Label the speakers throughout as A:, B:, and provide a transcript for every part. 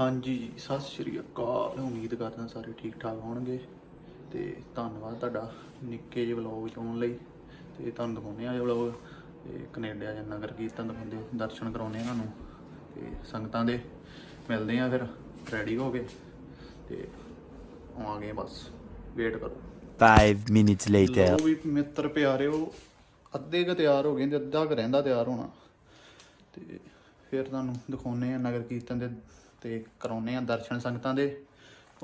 A: ਹਾਂਜੀ ਜੀ, ਸਤਿ ਸ਼੍ਰੀ ਅਕਾਲ। ਉਮੀਦ ਕਰਦਾ ਸਾਰੇ ਠੀਕ ਠਾਕ ਹੋਣਗੇ ਤੇ ਧੰਨਵਾਦ ਤੁਹਾਡਾ ਨਿੱਕੇ ਜਿਹੇ ਵਲੌਗ ਚ ਆਉਣ ਲਈ। ਤੇ ਤੁਹਾਨੂੰ ਦਿਖਾਉਂਦੇ ਆ ਇਹ ਵਲੌਗ। ਤੇ ਕੈਨੇਡਾ ਜਾਂ ਨਗਰ ਕੀਰਤਨ ਦਿਖਾਉਂਦੇ ਦਰਸ਼ਨ ਕਰਾਉਂਦੇ ਆ ਤੁਹਾਨੂੰ ਤੇ ਸੰਗਤਾਂ ਦੇ। ਮਿਲਦੇ ਆ ਫਿਰ ਰੈਡੀ ਹੋ ਕੇ ਤੇ ਆਵਾਂਗੇ ਬਸ ਵੇਟ ਕਰੋ।
B: Five minutes later.
A: ਲੋ ਵੀ ਮਿੱਤਰ ਪਿਆਰਿਓ ਅੱਧੇ ਕ ਤਿਆਰ ਹੋ ਗਏ ਤੇ ਅੱਧਾ ਕ ਰਹਿੰਦਾ ਤਿਆਰ ਹੋਣਾ। ਤੇ ਫਿਰ ਤੁਹਾਨੂੰ ਦਿਖਾਉਨੇ ਆ ਨਗਰ ਕੀਰਤਨ ਦੇ ਤੇ ਕਰਾਉਨੇ ਆ ਦਰਸ਼ਨ ਸੰਗਤਾਂ ਦੇ।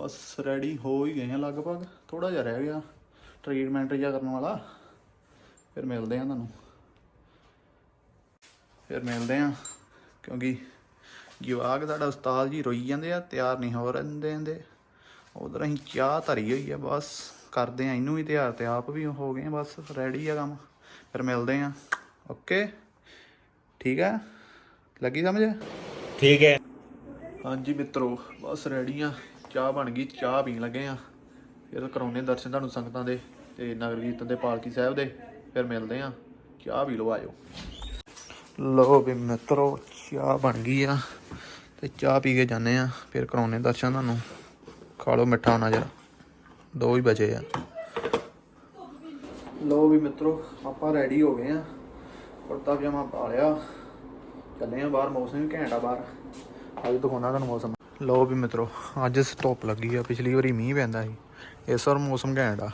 A: ਬਸ ਰੈਡੀ ਹੋ ਹੀ ਗਏ ਆ ਲਗਭਗ। ਥੋੜਾ ਜਿਹਾ ਰਹਿ ਗਿਆ। ਟ੍ਰੀਟਮੈਂਟ ਜਿਹਾ ਕਰਨ ਵਾਲਾ। ਫਿਰ ਮਿਲਦੇ ਆ ਤੁਹਾਨੂੰ। ਫਿਰ ਮਿਲਦੇ ਆ ਕਿਉਂਕਿ ਜਵਾਗ ਸਾਡਾ ਉਸਤਾਦ ਜੀ ਰੋਈ ਜਾਂਦੇ ਆ, ਤਿਆਰ ਨਹੀਂ ਹੋ ਰਹਿੰਦੇ ਹੁੰਦੇ ਉਧਰ ਅਸੀਂ ਚਾਹ ਧਰੀ ਹੋਈ ਆ, ਬਸ। ਕਰਦੇ ਆ ਇਹਨੂੰ ਵੀ ਤਿਆਰ ਤੇ ਆਪ ਵੀ ਹੋ ਗਏ ਬਸ ਰੈਡੀ ਆ ਕੰਮ। ਫਿਰ ਮਿਲਦੇ ਆ ਓਕੇ ਠੀਕ ਆ? ਲੱਗੀ ਸਮਝ?
B: ਠੀਕ ਹੈ।
A: ਹਾਂਜੀ ਮਿੱਤਰੋ, ਬਸ ਰੈਡੀ ਆ। ਚਾਹ ਬਣ ਗਈ, ਚਾਹ ਪੀਣ ਲੱਗੇ ਆ। ਫਿਰ ਕਰਾਉਨੇ ਦਰਸ਼ਨ ਤੁਹਾਨੂੰ ਸੰਗਤਾਂ ਦੇ ਤੇ ਨਗਰ ਕੀਰਤਨ ਦੇ ਪਾਲਕੀ ਸਾਹਿਬ ਦੇ। ਫਿਰ ਮਿਲਦੇ ਆ। ਚਾਹ ਪੀ ਲਓ, ਆਇਓ। ਲੋ ਵੀ ਮਿੱਤਰੋ, ਚਾਹ ਬਣ ਗਈ ਆ ਤੇ ਚਾਹ ਪੀ ਕੇ ਜਾਂਦੇ ਆ। ਫਿਰ ਕਰਾਉਨੇ ਦਰਸ਼ਨ ਤੁਹਾਨੂੰ। ਖਾ ਲਓ ਮਿੱਠਾ ਹੋਣਾ ਜਰਾ। ਦੋ ਹੀ ਬਚੇ ਆ। ਲੋ ਵੀ ਮਿੱਤਰੋ, ਆਪਾਂ ਰੈਡੀ ਹੋ ਗਏ ਆ। ਕੁੜਤਾ ਪਜਾਮਾ ਪਾ ਲਿਆ। ਚੱਲੇ ਆ ਬਾਹਰ, ਮੌਸਮ ਵੀ ਘੈਂਟ ਆ ਬਾਹਰ। ਅੱਜ ਦਿਖਾਉਣਾ ਤੁਹਾਨੂੰ ਮੌਸਮ। ਲਓ ਵੀ ਮਿੱਤਰੋ, ਅੱਜ ਧੁੱਪ ਲੱਗੀ ਆ, ਪਿਛਲੀ ਵਾਰੀ ਮੀਂਹ ਪੈਂਦਾ ਸੀ। ਇਸ ਵਾਰ ਮੌਸਮ ਘੈਂਟ ਆ।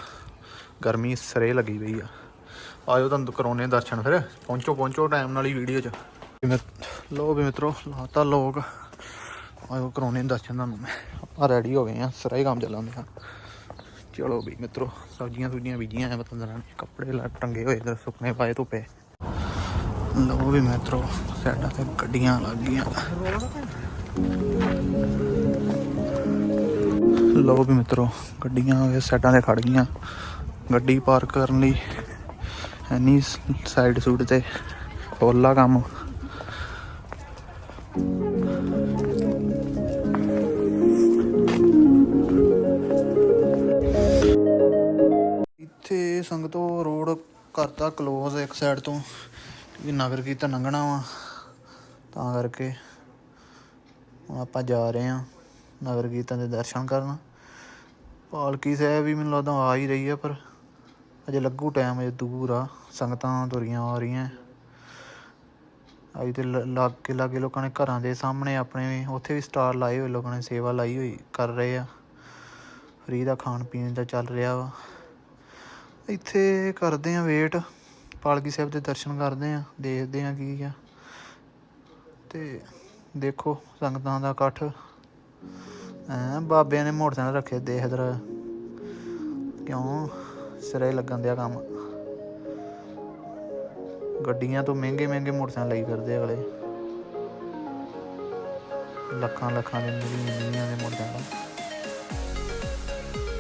A: ਗਰਮੀ ਸਰੇ ਲੱਗੀ ਪਈ ਆ। ਆਜੋ ਤੁਹਾਨੂੰ ਕਰਾਉਨੇ ਦਰਸ਼ਨ ਫਿਰ। ਪਹੁੰਚੋ ਪਹੁੰਚੋ ਟਾਈਮ ਨਾਲ ਹੀ ਵੀਡੀਓ 'ਚ। ਲੋ ਵੀ ਮਿੱਤਰੋ, ਲਾਤਾ ਲੋਕ। ਆਜੋ ਕਰਾਉਨੇ ਦਰਸ਼ਨ ਤੁਹਾਨੂੰ ਮੈਂ। ਆਪਾਂ ਰੈਡੀ ਹੋ ਗਏ ਆ, ਸਰਾ ਹੀ ਕੰਮ ਚੱਲਾਂਦੇ ਆ ਚਲੋ ਵੀ ਮਿੱਤਰੋ, ਸਬਜ਼ੀਆਂ ਸੁਬਜ਼ੀਆਂ ਬੀਜੀਆਂ ਆ ਬਤੰਦਰਾਂ ਨੇ ਕੱਪੜੇ ਲਾ ਟੰਗੇ ਹੋਏ ਇਧਰ ਸੁੱਕਨੇ ਪਾਏ ਧੁੱਪੇ। ਲੋ ਵੀ ਮਿੱਤਰੋ, ਸਾਡਾ ਤੇ ਗੱਡੀਆਂ ਲੱਗ ਗਈਆਂ। ਲੋ ਵੀ ਮਿੱਤਰੋ, ਗੱਡੀਆਂ ਇਹ ਸਾਈਡਾਂ ਤੇ ਖੜ ਗਈਆਂ। ਗੱਡੀ ਪਾਰਕ ਕਰਨ ਲਈ ਐਨੀ ਸਾਈਡ ਸੂਟ ਤੇ ਹੋਲਾ ਕੰਮ। ਇੱਥੇ ਸੰਗਤੋ ਰੋਡ ਕਰਤਾ ਕਲੋਜ਼ ਇੱਕ ਸਾਈਡ ਤੋਂ ਕਿ ਨਗਰ ਕੀਰਤਨ ਲੰਘਣਾ ਵਾ, ਤਾਂ ਕਰਕੇ। ਹੁਣ ਆਪਾਂ ਜਾ ਰਹੇ ਹਾਂ ਨਗਰ ਕੀਰਤਨ ਦੇ ਦਰਸ਼ਨ ਕਰਨ। ਪਾਲਕੀ ਸਾਹਿਬ ਵੀ ਮੈਨੂੰ ਲੱਗਦਾ ਆ ਹੀ ਰਹੀ ਆ, ਪਰ ਅਜੇ ਲੱਗੂ ਟਾਈਮ ਅਜੇ ਦੂਰ ਆ। ਸੰਗਤਾਂ ਤੁਰੀਆਂ ਆ ਰਹੀਆਂ। ਅਜੇ ਤੇ ਲਾਗੇ ਲਾਗੇ ਲੋਕਾਂ ਨੇ ਘਰਾਂ ਦੇ ਸਾਹਮਣੇ ਆਪਣੇ ਉੱਥੇ ਵੀ ਸਟਾਰ ਲਾਏ ਹੋਏ ਲੋਕਾਂ ਨੇ, ਸੇਵਾ ਲਾਈ ਹੋਈ ਕਰ ਰਹੇ ਆ। ਫਰੀ ਦਾ ਖਾਣ ਪੀਣ ਦਾ ਚੱਲ ਰਿਹਾ ਵਾ। ਇੱਥੇ ਕਰਦੇ ਆ ਵੇਟ ਪਾਲਕੀ ਸਾਹਿਬ ਦੇ ਦਰਸ਼ਨ ਕਰਦੇ ਆ ਦੇਖਦੇ ਆ ਕੀ ਆ। ਤੇ ਦੇਖੋ ਸੰਗਤਾਂ ਦਾ ਇਕੱਠ। ਐ ਬਾਬਿਆਂ ਨੇ ਮੋਟਰਸਾਈਕਲ ਰੱਖੇ ਦੇ ਇਧਰ। ਕਿਉਂ? ਸਿਰੇ ਲੱਗਣ ਦਿਆ ਕੰਮ। ਗੱਡੀਆਂ ਤੋਂ ਮਹਿੰਗੇ ਮਹਿੰਗੇ ਮੋਟਰਸਾਈਕਲ ਲਈ ਕਰਦੇ ਅਗਲੇ। ਲੱਖਾਂ ਲੱਖਾਂ ਦੇ ਮਿਲੀਆਂ ਦੇ ਮੋਟਰਸਾਈਕਲ।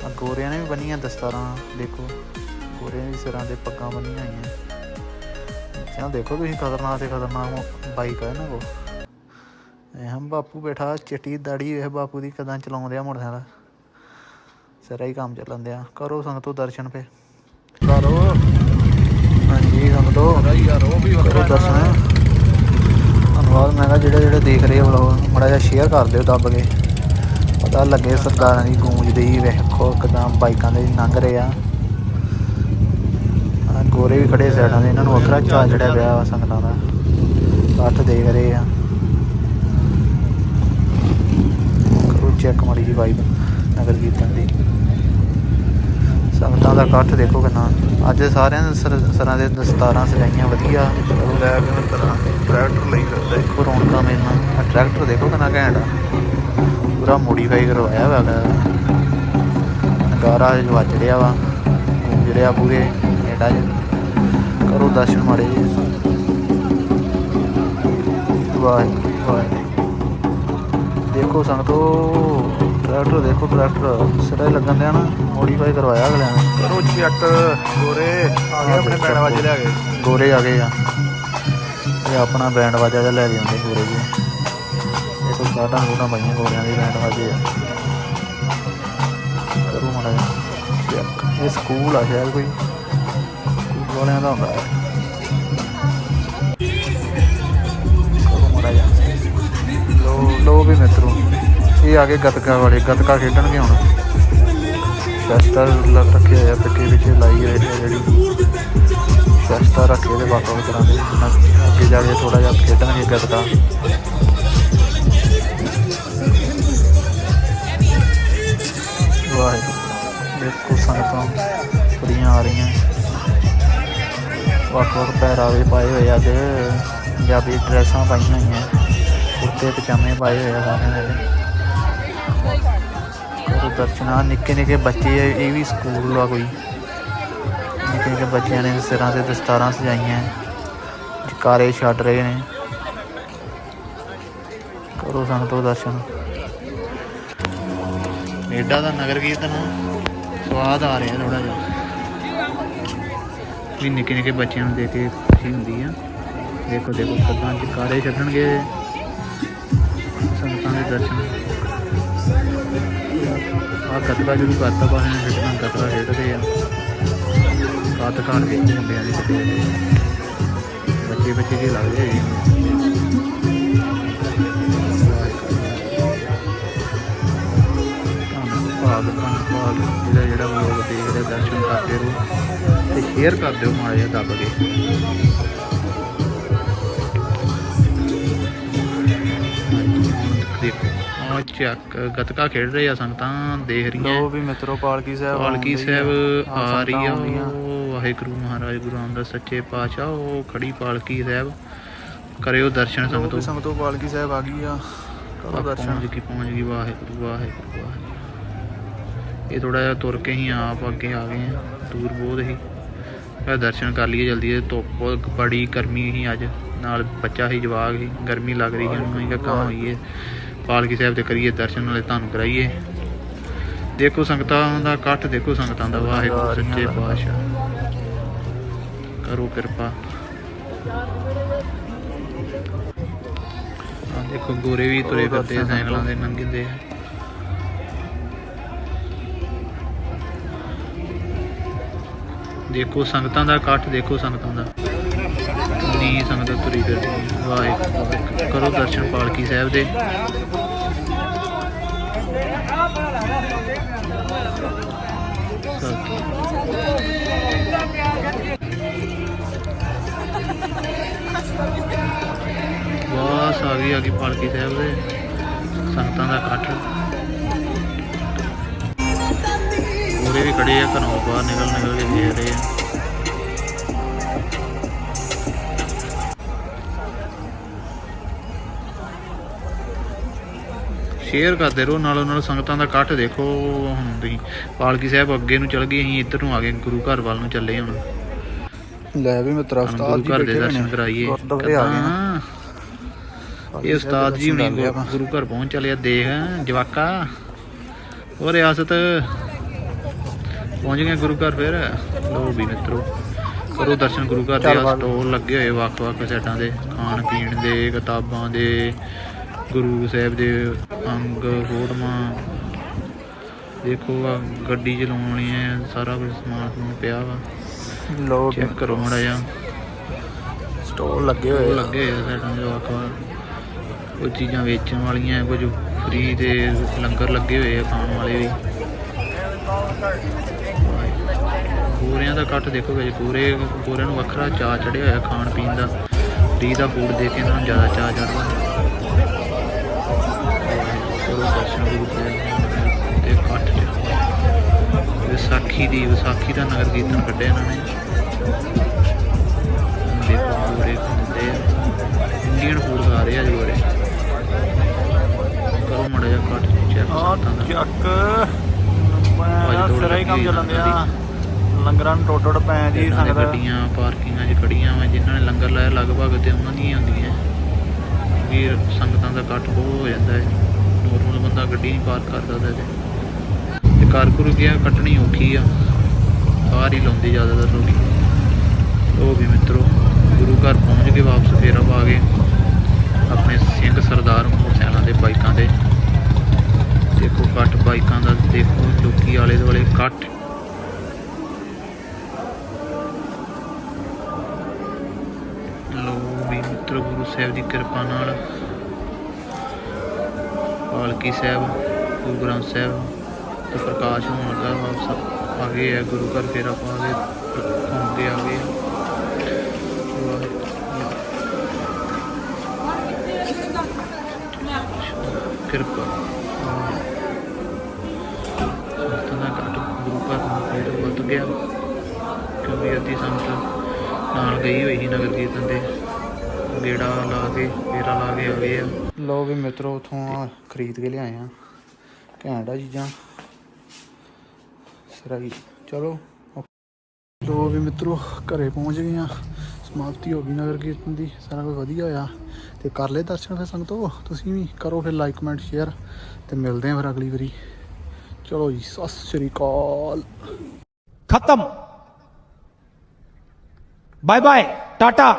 A: ਆ ਗੋਰਿਆਂ ਨੇ ਵੀ ਬੰਨੀਆਂ ਦਸਤਾਰਾਂ, ਦੇਖੋ। ਗੋਰਿਆਂ ਦੀ ਸਿਰਾਂ ਦੇ ਪੱਗਾਂ ਬੰਨੀਆਂ ਹੋਈਆਂ। ਚਾਹ ਦੇਖੋ ਤੁਸੀਂ ਖਤਰਨਾਕ ਤੇ ਖਤਰਨਾਕ ਬਾਈਕ ਹੈ ਨਾ ਕੋ ਇਹ ਹਮ ਬਾਪੂ ਬੈਠਾ ਚਿੱਟੀ ਦਾੜੀ ਇਹ ਬਾਪੂ ਦੀ ਕਦਾਂ ਚਲਾਉਂਦੇ ਆ ਮੋਟਰਸਾਈਕਲ ਸਿਰਾ ਹੀ ਕੰਮ ਚੱਲਣ ਦਿਆ। ਕਰੋ ਸੰਗਤੋ ਦਰਸ਼ਨ ਫੇ ਕਰੋ। ਹਾਂਜੀ ਸੰਗਤੋ। ਯਾਰ ਉਹ ਵੀ ਕਰੋ ਦਰਸ਼ਨ। ਧੰਨਵਾਦ ਮੈਂ ਕਿਹਾ ਜਿਹੜੇ ਜਿਹੜੇ ਦੇਖ ਰਹੇ ਹੋ ਵਲੋਗ ਮੜਾ ਜਿਹਾ ਸ਼ੇਅਰ ਕਰ ਦਿਓ ਦੱਬ ਕੇ। ਪਤਾ ਲੱਗੇ ਸਰਦਾਰਾਂ ਦੀ ਗੂੰਜਦੀ ਵੇਖੋ ਕਿਦਾਂ ਬਾਈਕਾਂ ਦੇ ਲੰਘ ਰਹੇ ਆ। ਆਹ ਗੋਰੇ ਵੀ ਖੜੇ ਸਾਈਡਾਂ ਦੇ ਇਹਨਾਂ ਨੂੰ ਵੱਖਰਾ ਚਾਅ ਚੜਿਆ ਪਿਆ ਵਾ ਸੰਗਤਾਂ ਦਾ। ਇਕੱਠ ਦੇਖ ਰਹੇ ਆ ਕਰੋ ਚੈੱਕ ਮਾੜੀ ਜੀ ਵਾਈਬ ਨਗਰ ਕੀਰਤਨ ਦੀ। ਸੰਗਤਾਂ ਦਾ ਇਕੱਠ ਦੇਖੋ ਕਿੰਨਾ। ਅੱਜ ਸਾਰਿਆਂ ਦੇ ਸਰ- ਦੇ ਦਸਤਾਰਾਂ ਸਜਾਈਆਂ ਵਧੀਆ। ਲੈ ਕੇ ਤਰ੍ਹਾਂ ਟਰੈਕਟਰ ਲਈ ਫਿਰਦਾ। ਦੇਖੋ ਰੌਣਕਾਂ ਮੇਨਾ ਆ ਟਰੈਕਟਰ ਦੇਖੋ ਕਿੰਨਾ ਘੈਂਟ ਆ। ਪੂਰਾ ਮੋਡੀਫਾਈ ਕਰਵਾਇਆ ਹੋਇਆ ਹੈਗਾ। ਨਗਾਰਾ ਵੱਜ ਰਿਹਾ ਵਾ। ਗੂੰਜ ਰਿਹਾ ਪੂਰੇ 'ਚ। ਕਰੋ ਦਰਸ਼ਨ ਮਾੜੇ ਜੀ ਵਾਹ ਵਾਹ ਦੇਖੋ ਸੰਗਤੋ ਟਰੈਕਟਰ ਦੇਖੋ ਟਰੈਕਟਰ ਸਿਰਾ ਲੱਗਣ ਦਿਆ ਨਾ ਮੋਡੀਫਾਈ ਕਰਵਾਇਆ ਅਗਲਿਆਂ ਨੇ। ਕਰੋ ਚੈੱਕ ਗੋਰੇ ਆ ਗਏ ਆਪਣੇ ਬੈਂਡ ਵਾਜੇ ਲੈ ਗਏ। ਗੋਰੇ ਆ ਗਏ ਆ। ਇਹ ਆਪਣਾ ਬੈਂਡ ਵਾਜਾ ਜਿਹਾ ਲੈ ਕੇ ਆਉਂਦੇ ਗੋਰੇ ਜੀ। ਦੇਖੋ ਸਾਡਾ ਗੋਟਾਂ ਪਾਈਆਂ ਗੋਰਿਆਂ ਦੇ ਬੈਂਡ ਵਾਜੇ ਆ। ਕਰੋ ਮਾੜਾ ਜਿਹਾ। ਇਹ ਸਕੂਲ ਆ ਸ਼ਾਇਦ ਕੋਈ। ਸਕੂਲ ਵਾਲਿਆਂ ਦਾ ਹੁੰਦਾ। ਹੈ ਲੋ ਵੀ ਮਿੱਤਰੋ। ਇਹ ਆ ਗਏ ਗੱਤਕਾ ਵਾਲੇ, ਗੱਤਕਾ ਖੇਡਣਗੇ ਹੁਣ। ਸ਼ਸਤਰ ਲੱਗ ਰੱਖੇ ਹੋਏ ਆ ਪਿੱਠੇ ਪਿੱਛੇ ਲਾਈ ਹੋਈ ਹੈ ਜਿਹੜੀ। ਸ਼ਸਤਰ ਰੱਖੇ ਦੇ ਵੱਖ ਵੱਖ ਤਰ੍ਹਾਂ ਦੇ ਅੱਗੇ ਜਾ ਕੇ ਥੋੜਾ ਜਿਹਾ ਖੇਡਣਗੇ ਗੱਤਕਾ। ਵਾਹਿਗੁਰੂ, ਦੇਖੋ ਸੰਗਤਾਂ ਕੁੜੀਆਂ ਆ ਰਹੀਆਂ। ਵੱਖ ਵੱਖ ਪਹਿਰਾਵੇ ਪਾਏ ਹੋਏ ਆ ਅੱਜ। ਪੰਜਾਬੀ ਡਰੈਸਾਂ ਪਾਈਆਂ ਹੋਈਆਂ ਕੁੜਤੇ ਪਜਾਮੇ ਪਾਏ ਹੋਏ ਆ ਸਾਰਿਆਂ ਨੇ ਦਰਸ਼ਨਾ ਨਿੱਕੇ ਨਿੱਕੇ ਬੱਚੇ ਆ, ਇਹ ਵੀ ਸਕੂਲ ਆ ਕੋਈ। ਨਿੱਕੇ ਨਿੱਕੇ ਬੱਚਿਆਂ ਨੇ ਸਿਰਾਂ ਤੇ ਦਸਤਾਰਾਂ ਸਜਾਈਆਂ। ਜਕਾਰੇ ਛੱਡ ਰਹੇ ਨੇ। ਕਰੋ ਸੰਗਤੋ ਦਰਸ਼ਨ। ਏਡਾ ਦਾ ਨਗਰ ਕੀਰਤਨ ਸਵਾਦ ਆ ਰਿਹਾ ਥੋੜਾ ਜਿਹਾ। ਵੀ ਨਿੱਕੇ ਨਿੱਕੇ ਬੱਚਿਆਂ ਨੂੰ ਦੇਖ ਕੇ ਖੁਸ਼ੀ ਹੁੰਦੀ ਆ। ਦੇਖੋ ਦੇਖੋ ਕਦਾਂ ਜਕਾਰੇ ਛੱਡਣਗੇ। ਸੰਗਤਾਂ ਦੇ ਦਰਸ਼ਨ। ਆ ਕਤਰਾ ਜਦੋਂ ਕਰਤਾ ਬਾਹਰ ਨੇ ਖੇਡਣਾ ਕਤਰਾ ਖੇਡਦੇ ਆ। ਕਾਤ ਕਾਣ ਕੇ ਮੁੰਡਿਆਂ ਦੇ ਬੱਚੇ ਬੱਚੇ ਕੀ ਲੱਗਦੇ ਆ ਭਾਗ ਧੰਨ ਜਿਹੜਾ ਜਿਹੜਾ ਲੋਕ ਦੇਖ ਰਿਹਾ ਦਰਸ਼ਨ ਕਰਦੇ ਰਹੋ ਤੇ ਸ਼ੇਅਰ ਕਰ ਦਿਓ ਮਾੜਾ ਜਿਹਾ ਦੱਬ ਕੇ। ਦੇਖੋ। ਚੱਕ ਗਤਕਾ ਖੇਡ ਰਹੇ ਆ ਸੰਗਤਾਂ ਦੇਖ ਰਹੀਆਂ।
C: ਲੋ ਵੀ ਮਿੱਤਰੋ ਪਾਲਕੀ ਸਾਹਿਬ
A: ਪਾਲਕੀ ਸਾਹਿਬ
C: ਆ,
A: ਰਹੀ ਆ ਵਾਹਿਗੁਰੂ ਮਹਾਰਾਜ ਗੁਰੂ ਰਾਮਦਾਸ ਸੱਚੇ ਪਾਤਸ਼ਾਹ ਉਹ ਖੜੀ ਪਾਲਕੀ ਸਾਹਿਬ। ਕਰਿਓ ਦਰਸ਼ਨ ਸੰਗਤੋ।
C: ਸੰਗਤੋ ਪਾਲਕੀ ਸਾਹਿਬ ਆ ਗਈ ਆ। ਕਰੋ ਦਰਸ਼ਨ।
A: ਪਹੁੰਚ ਗਈ ਪਹੁੰਚ ਗਈ। ਵਾਹਿਗੁਰੂ ਵਾਹਿਗੁਰੂ ਵਾਹਿਗੁਰੂ। ਇਹ ਥੋੜਾ ਜਿਹਾ ਤੁਰ ਕੇ ਹੀ ਆਪ ਅੱਗੇ ਆ ਗਏ ਆ। ਦੂਰ ਬਹੁਤ ਹੀ। ਇਹ ਦਰਸ਼ਨ ਕਰ ਲਈਏ ਜਲਦੀ ਇਹ ਧੁੱਪ ਬੜੀ ਗਰਮੀ ਸੀ ਅੱਜ। ਨਾਲ ਬੱਚਾ ਹੀ ਜਵਾਗ ਸੀ। ਗਰਮੀ ਲੱਗ ਰਹੀ ਸੀ ਉਹਨੂੰ ਕਹਾਂ ਹੋਈਏ ਪਾਲਕੀ ਸਾਹਿਬ ਤੇ ਕਰੀਏ ਦਰਸ਼ਨ ਨਾਲੇ ਤੁਹਾਨੂੰ ਕਰਾਈਏ। ਦੇਖੋ ਸੰਗਤਾਂ ਦਾ ਇਕੱਠ ਦੇਖੋ ਸੰਗਤਾਂ ਦਾ ਵਾਹਿਗੁਰੂ ਸੱਚੇ ਪਾਤਸ਼ਾਹ। ਕਰੋ ਕਿਰਪਾ। ਆ ਦੇਖੋ ਗੋਰੇ ਵੀ ਤੁਰੇ ਫਿਰਦੇ ਆ, ਸਾਈਕਲਾਂ ਦੇ ਲੰਘਦੇ ਆ। ਦੇਖੋ ਸੰਗਤਾਂ ਦਾ ਇਕੱਠ ਦੇਖੋ ਸੰਗਤਾਂ ਦਾ। ਕਿੰਨੀ ਸੰਗਤ ਤੁਰੀ ਫਿਰਦੀ। ਹੈ। ਵਾਹਿਗੁਰੂ ਕਰੋ ਦਰਸ਼ਨ ਪਾਲਕੀ ਸਾਹਿਬ ਦੇ। ਵਾਸ ਆ ਗਈ ਆ ਗਈ ਪਾਲਕੀ ਸਾਹਿਬ ਦੇ। ਸੰਗਤਾਂ ਦਾ ਇਕੱਠ। ਉਹਦੇ ਵੀ ਖੜੇ ਆ, ਘਰੋਂ ਬਾਹਰ ਨਿਕਲ ਨਿਕਲ ਕੇ ਦੇਖ ਰਹੇ ਆ। ਸ਼ੇਅਰ ਕਰਦੇ ਰਹੋ ਨਾਲੋਂ ਨਾਲ ਸੰਗਤਾਂ ਦਾ ਇਕੱਠ ਦੇਖੋ ਹੁਣ ਤੁਸੀਂ। ਪਾਲਕੀ ਸਾਹਿਬ ਅੱਗੇ ਨੂੰ ਚੱਲ ਗਏ ਅਸੀਂ ਇੱਧਰ ਨੂੰ ਆ ਗਏ ਗੁਰੂ ਘਰ ਵੱਲ ਨੂੰ ਚੱਲੇ ਹੁਣ।
C: ਲੈ ਵੀ ਮਿੱਤਰਾ ਉਸਤਾਦ ਜੀ
A: ਦੇ ਦਰਸ਼ਨ ਕਰਾਈਏ।
C: ਗੁਰਦੁਆਰੇ ਆ ਗਏ
A: ਇਹ ਉਸਤਾਦ ਜੀ ਹੁਣੀ। ਗੁਰੂ ਘਰ ਪਹੁੰਚ ਚਲੇ ਆ ਦੇਖ ਜਵਾਕਾ। ਉਹ ਰਿਆਸਤ ਪਹੁੰਚ ਗਏ ਗੁਰੂ ਘਰ ਫਿਰ। ਲੋ ਵੀ ਮਿੱਤਰੋ ਕਰੋ ਦਰਸ਼ਨ ਗੁਰੂ ਘਰ ਦੇ। ਸਟੋਲ ਲੱਗੇ ਹੋਏ ਵੱਖ-ਵੱਖ ਸਾਈਡਾਂ ਦੇ ਖਾਣ ਪੀਣ ਦੇ ਕਿਤਾਬਾਂ ਦੇ। ਗੁਰੂ ਸਾਹਿਬ ਦੇ ਅੰਗ ਫੋਟੋਆਂ ਦੇਖੋ ਆ ਗੱਡੀ ਚਲਾਉਣ ਵਾਲੀਆਂ ਸਾਰਾ ਕੁਝ ਸਮਾਨ ਸਮੂਨ ਪਿਆ ਵਾ।
C: ਲੋ
A: ਚੈੱਕ ਕਰੋ ਮਾੜਾ
C: ਸਟੋਲ ਲੱਗੇ ਹੋਏ।
A: ਲੱਗੇ ਹੋਏ ਆ ਸਾਈਡਾਂ ਦੇ ਵੱਖ ਵੱਖ ਕੁਝ ਚੀਜ਼ਾਂ ਵੇਚਣ ਵਾਲੀਆਂ ਕੁਝ ਫ੍ਰੀ ਦੇ ਲੰਗਰ ਲੱਗੇ ਹੋਏ ਆ ਖਾਣ ਵਾਲੇ ਵੀ। ਪੂਰਿਆਂ ਦਾ ਕੱਟ ਦੇਖੋ ਕਿ ਪੂਰੇ ਪੂਰਿਆਂ ਨੂੰ ਵੱਖਰਾ ਚਾਅ ਚੜਿਆ ਹੋਇਆ ਖਾਣ ਪੀਣ ਦਾ। ਫ੍ਰੀ ਦਾ ਫੂਡ ਦੇ ਕੇ ਇਹਨਾਂ ਨੂੰ ਜ਼ਿਆਦਾ ਚਾਅ ਚੜਦਾ 8 ਵਿਸਾਖੀ ਦੀ ਵਿਸਾਖੀ ਦਾ ਨਗਰ ਕੀਰਤਨ ਕੱਢਿਆ ਇਹਨਾਂ ਨੇ। ਦੇਖੋ ਪੂਰੇ ਖੁੰਦੇ ਇੰਡੀਅਨ ਫੂਡ ਖਾ ਰਹੇ ਜੀ ਉਰੇ ਕਰੋ ਮੜਾ ਜਾ ਕੱਟ ਚੈੱਕ।
C: ਚੱਕ ਲੰਗਰਾਂ ਨੂੰ ਟੋਟੜ ਪੈ ਜੀ ਸੰਗਤ।
A: ਗੱਡੀਆਂ ਪਾਰਕਿੰਗਾਂ 'ਚ ਖੜੀਆਂ ਵਾ ਜਿਨ੍ਹਾਂ ਨੇ ਲੰਗਰ ਲਾਇਆ ਲਗਭਗ ਤੇ ਉਹਨਾਂ ਦੀਆਂ ਹੁੰਦੀਆਂ। ਵੀ ਸੰਗਤਾਂ ਦਾ ਇਕੱਠ ਬਹੁਤ ਹੋ ਜਾਂਦਾ ਹੈ। ਨੋਰਮਲ ਬੰਦਾ ਗੱਡੀ ਨਹੀਂ ਪਾਰਕ ਕਰ ਸਕਦਾ ਤੇ। ਕਾਰ ਕੁਰ ਗਿਆ ਕੱਟਣੀ ਔਖੀ ਆ। ਬਾਹਰ ਲਾਉਂਦੇ ਜ਼ਿਆਦਾਤਰ ਲੋਕੀ। ਉਹ ਵੀ ਮਿੱਤਰੋ, ਗੁਰੂ ਘਰ ਪਹੁੰਚ ਕੇ ਵਾਪਸ ਫੇਰਾ ਪਾ ਗਏ। ਆਪਣੇ ਸਿੰਘ ਸਰਦਾਰ ਮੋਟਰਸਾਈਕਲਾਂ ਦੇ ਬਾਈਕਾਂ ਦੇ ਦੇਖੋ ਕੱਟ ਬਾਈਕਾਂ ਦਾ, ਦੇਖੋ ਲੋਕੀ ਆਲੇ ਦੁਆਲੇ ਕੱਟ। ਲੋ ਵੀ ਮਿੱਤਰ, ਗੁਰੂ ਸਾਹਿਬ ਦੀ ਕਿਰਪਾ ਨਾਲ। ਪਾਲਕੀ ਸਾਹਿਬ, ਗੁਰੂ ਗ੍ਰੰਥ ਸਾਹਿਬ। ਤੇ ਪ੍ਰਕਾਸ਼ ਹੋਣ ਦਾ ਵਾਪਸ ਆ ਗਏ ਆ, ਗੁਰੂ ਘਰ ਫੇਰ ਆਪਾਂ ਆ ਘੁੰਮ ਕੇ ਆ ਗਏ ਕਿਰਪਾ। ਸੰਤਾਂ ਦਾ ਗੁਰੂ ਘਰ ਨੂੰ ਫੇਰ ਵੱਧ ਗਿਆ। ਕਿਉਂਕਿ ਅੱਧੀ ਸੰਗਤ ਨਾਲ ਗਈ ਹੋਈ ਸੀ ਨਗਰ ਕੀਰਤਨ ਦੇ ਗੇੜਾ ਲਾ ਕੇ, ਫੇਰਾ ਲਾ ਕੇ ਆ ਗਏ ਆ। ਲੋ ਵੀ ਮਿੱਤਰੋ, ਉਥੋਂ ਖਰੀਦ ਕੇ ਲਿਆਏ ਆ। ਘੈਂਟ ਚੀਜ਼ਾਂ। ਸਿਰਾਈ ਚਲੋ ਲੋ ਵੀ ਮਿੱਤਰੋ ਘਰੇ ਪਹੁੰਚ ਗਏ ਆ ਸਮਾਪਤੀ ਹੋ ਗਈ ਨਗਰ ਕੀਰਤਨ ਦੀ, ਸਾਰਾ ਕੁਝ ਵਧੀਆ ਹੋਇਆ। ਤੇ ਕਰ ਲੈ ਦਰਸ਼ਨ ਫਿਰ ਸੰਗਤੋ ਤੁਸੀਂ ਵੀ ਕਰੋ ਫਿਰ ਲਾਈਕ ਕਮੈਂਟ ਸ਼ੇਅਰ ਤੇ ਮਿਲਦੇ ਆ ਫਿਰ ਅਗਲੀ ਵਾਰੀ। ਚਲੋ ਜੀ, ਸਤਿ ਸ੍ਰੀ ਅਕਾਲ।
D: ਖਤਮ। Bye bye Tata